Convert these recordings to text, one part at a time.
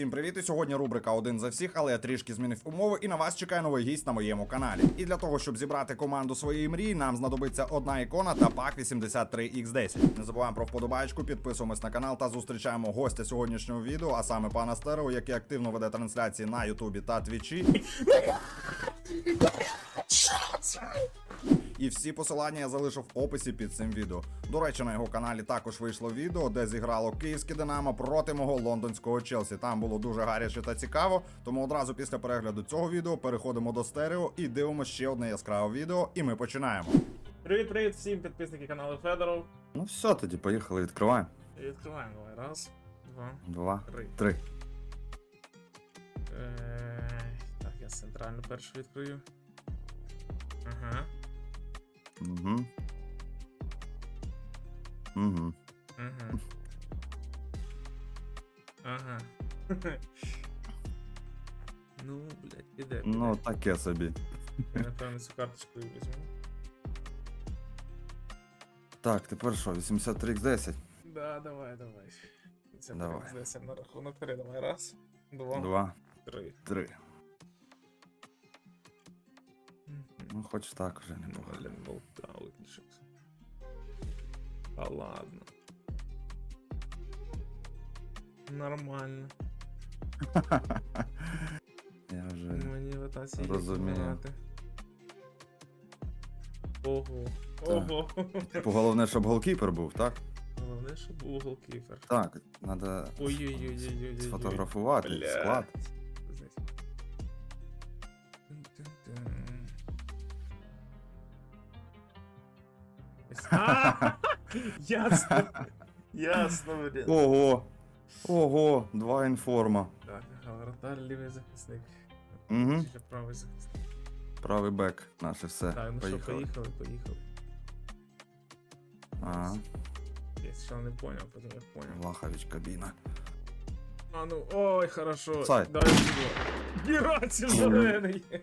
Всім привіт! І сьогодні рубрика один за всіх, але я трішки змінив умови, і на вас чекає новий гість на моєму каналі. І для того, щоб зібрати команду своєї мрії, нам знадобиться одна ікона та пак 83x10. Не забуваємо про вподобайку, підписуємось на канал та зустрічаємо гостя сьогоднішнього відео, а саме пана Стерео, який активно веде трансляції на Ютубі та Твічі. І всі посилання я залишив в описі під цим відео. До речі, на його каналі також вийшло відео, де зіграло київське Динамо проти мого лондонського Челсі. Там було дуже гаряче та цікаво. Тому одразу після перегляду цього відео переходимо до стерео і дивимося ще одне яскраве відео. І ми починаємо. Привіт, привіт всім підписники каналу Федоров. Ну все, тоді поїхали, відкриваємо. Відкриваємо давай. Раз, два, Два, три. три. Е, так, я центральну першу відкрию. Ага. Угу. Угу. Ага. Ага. ну, блядь, іде. Ну, таке собі. Я, напевно, цю карточку і візьму. Так, тепер що, 83x10? Да, давай, давай. Це Давай. Здесь на рахунок три. Давай. Раз, два, Два, три. три. Ну, хоч так вже болта виключився. А ладно. Нормально. Я вже. Мені в атаці Розумію. Ого. Ого. Типу, головне, щоб голкіпер був, так? Головне, щоб був голкіпер. Так, треба Ой-ой-ой-ой-ой. сфотографувати склад. Ясно. Ясно, блін. Ого! Ого, два інформа. Так, вратар, лівий захисник. Угу. Чи правий захисник. Правий бек, наше все. Так, ну що, Поїхали. поїхали. Ага, Я спочатку не понял, потім я понял. Влахович кабіна. А ну, ой, хорошо. Сайт. Давай сюди. Гераців зелений.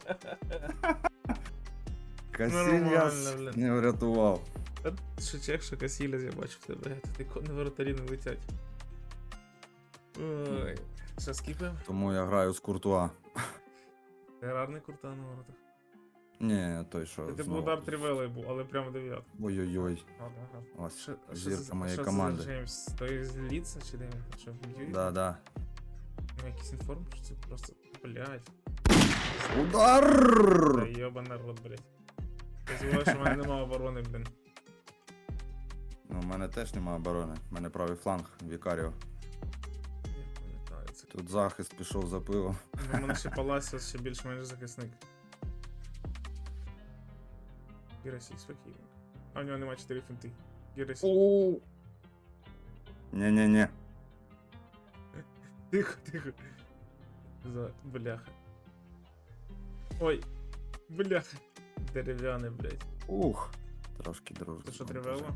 Касільяс Нормально, блін. не врятував. Що чек, що я бачу в тебе. Тут ікони воротарі не летять. Ой. Що, скіпаємо? Тому я граю з Куртуа. Гарний курта на воротах. Ні, той, що. Це був знову. удар тривелий був, але прямо дев'ятка. Ой-ой-ой. Ось зірка це- моєї що це команди. за Джеймс? Той з Ліца чи де він? Що б'ють? Да-да. Ну, якийсь інформ, що це просто, блядь. Удар! Та йоба народ, блядь. Я що в мене немає оборони, блін. Ну, у мене теж немає оборони. У мене правий фланг, Вікаріо. Я пам'ятаю це. Тут захист пішов за пиво. Ну, У мене ще Паласіос, ще більш-менш захисник. Герасій, спокійно. А у нього немає 4 фінти. Герасій. Ні-ні-ні. Тихо, тихо. За... Бляха. Ой. Бляха. Дерев'яний, блядь. Ух. Трошки дружно. Це що тривело?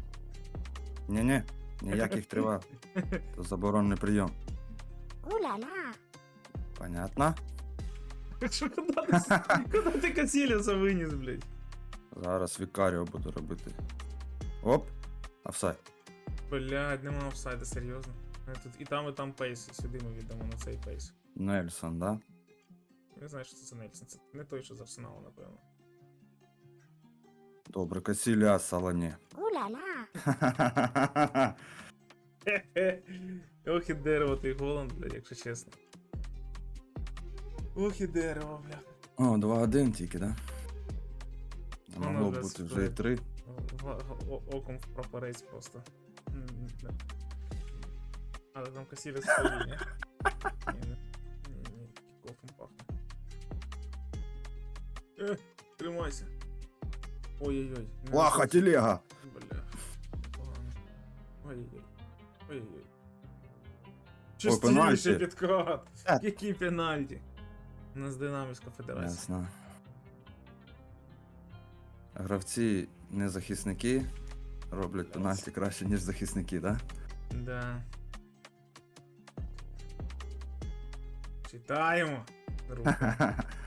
Ні-ні. Ніяких тривал. То заборонений прийом. Уля-ля! Понятно? Що куди ти, куди ти Касіліса виніс, блядь? Зараз Вікаріо буду робити. Оп. Офсайд. Блядь, нема офсайда, серйозно. Е, Тут і там, і там пейс. Сюди ми віддамо на цей пейс. Нельсон, да? Не знаю, що це за Нельсон. Це не той, що з Арсеналу, напевно. Добре, Касіляс, але ні. Уля-ля! Хе-хе. Ох і дерево той Голланд, блядь, якщо чесно. Ох і дерево, бля. О, 2-1 тільки, да? А Ну, Могло ну, бути без- вже і 3. Га- га- о- Оком в прапорець просто. М, да. Але там касілі свої, ні? Ні, ні, ні, ні, кікофом пахне. Е, тримайся. Ой-ой-ой. Лаха, телега! Бля. Ой-ой-ой. Ой-ой-ой. пенальті. Підкат. Е. Який пенальті. У нас динамівська федерація. Ясно. Гравці не захисники роблять пенальті краще, ніж захисники, да? Да. Читаємо. Руку.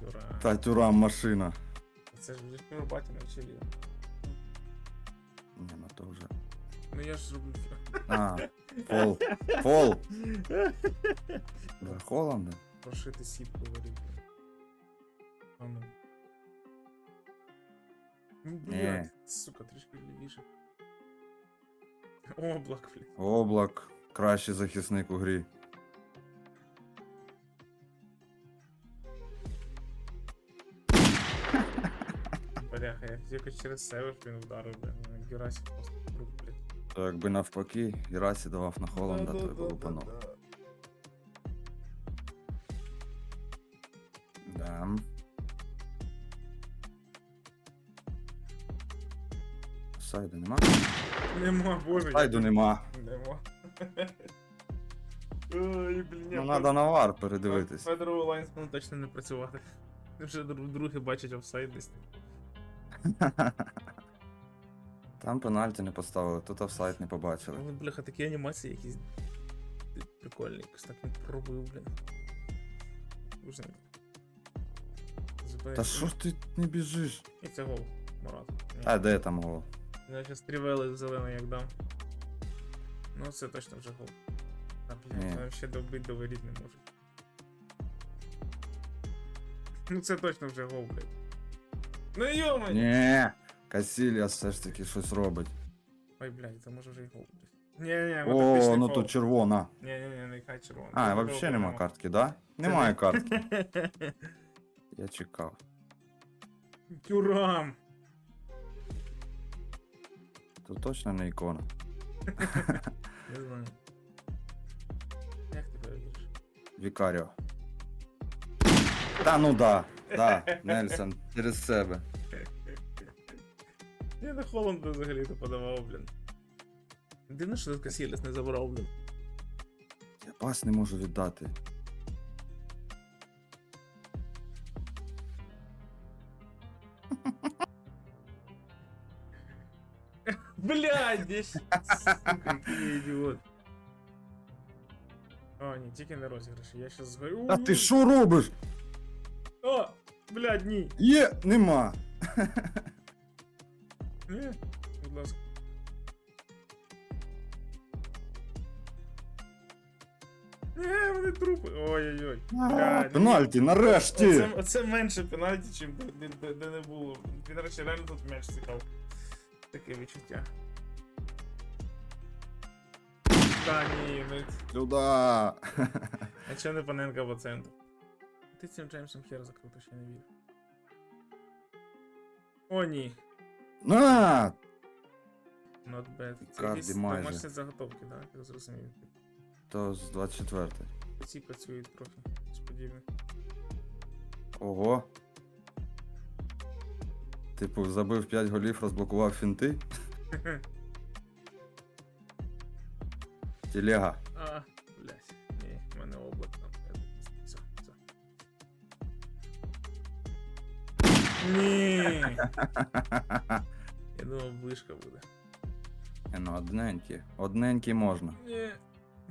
Тихенько. Та тюрам машина. Це ж вже батя навчили. Ні, ну то вже. Ну я ж роблю. А, Фол. Фол. За Холланда. Прошити сітку варить. А ну. Ну, Ні. блядь, сука, трішки лівіше. Облак, блядь. Облак. Кращий захисник у грі. Я якось через себе він вдарив, блядь. ну, Герасик просто друг, блядь. То якби навпаки, Ірасі давав на Холланда, то б. Да. Сайду нема? Нема, боже. Сайду нема. Нема. Ой, блін. Ну, треба на вар передивитись. Федорову Лайнсману точно не працювати. Вже друге бачить офсайд десь. Там пенальті не поставили, тут офсайд не побачили. Ну, бляха, такі анімації якісь прикольні, якось так він пробив, блін. Дуже. Та що ж ти не біжиш? І це гол, Марат. А де там гол? Я щас трівели зелений як дам. Ну це точно вже гол. А блядь, там ще добить доверіть не може. Ну це точно вже гол, блядь. Ну йомай! Ні. Касілія все ж таки щось робить. Ой, блядь, це може вже й гол, блядь. Ні-ні-ні, О, тактичний ну фол. тут червона. Ні-ні-ні, нехай червоно. А, Тут взагалі добре, нема картки, да? Немає картки. Я чекав. Тюрам! Тут точно не ікона. Не знаю. Як тебе вірш? Вікаріо. Та ну да. Да, Нельсон, через себе. Я на Холланда взагалі то подавав, блін. Дивно, що тут Касілес не забрав, блін. Я пас не можу віддати. Блядь, десь. Сука, який я ідіот. О, ні, тільки не розіграші, я щас згорю. А ти що робиш? Блядь, ні. Є, нема. Ні, будь ласка. Ні, вони трупи. Ой-ой-ой. А, Блядь, Пенальті, Оце, нарешті. оце менше пенальті, чим де, де, де, де не було. Він речі реально тут м'яч цікав. Таке відчуття. Та ні, ну Сюда. а чого не паненка по центру? Ти цим Джеймсом хер закрив, то ще не вірю. О, ні. На! Not bad. Це Карді якісь майже. домашні заготовки, так? Я зрозумів. То з 24. Ці працюють трохи сподівно. Ого. Типу, забив 5 голів, розблокував фінти. Телега. А, Ні. Я думав, ближка буде. Е, Ну, одненькі. Одненькі можна. Ні.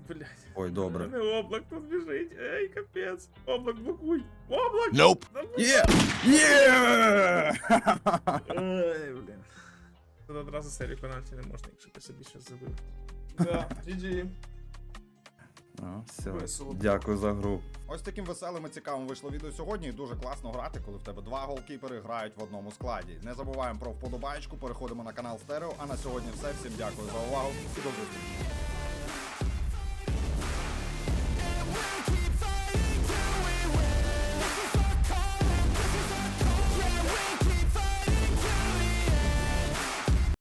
Блядь. Ой, добре. У мене облак тут біжить. Ей, капець. Облак блокуй. Облак! Nope. Да блядь. Є! Є! Ой, блін. Тут одразу серію пенальті не можна, якщо ти собі щось забив. Да, GG. Все. Весело. Дякую за гру. Ось таким веселим і цікавим вийшло відео сьогодні. І дуже класно грати, коли в тебе два голкіпери грають в одному складі. Не забуваємо про вподобайку, переходимо на канал Стерео. А на сьогодні все. Всім дякую за увагу і до зустрічі.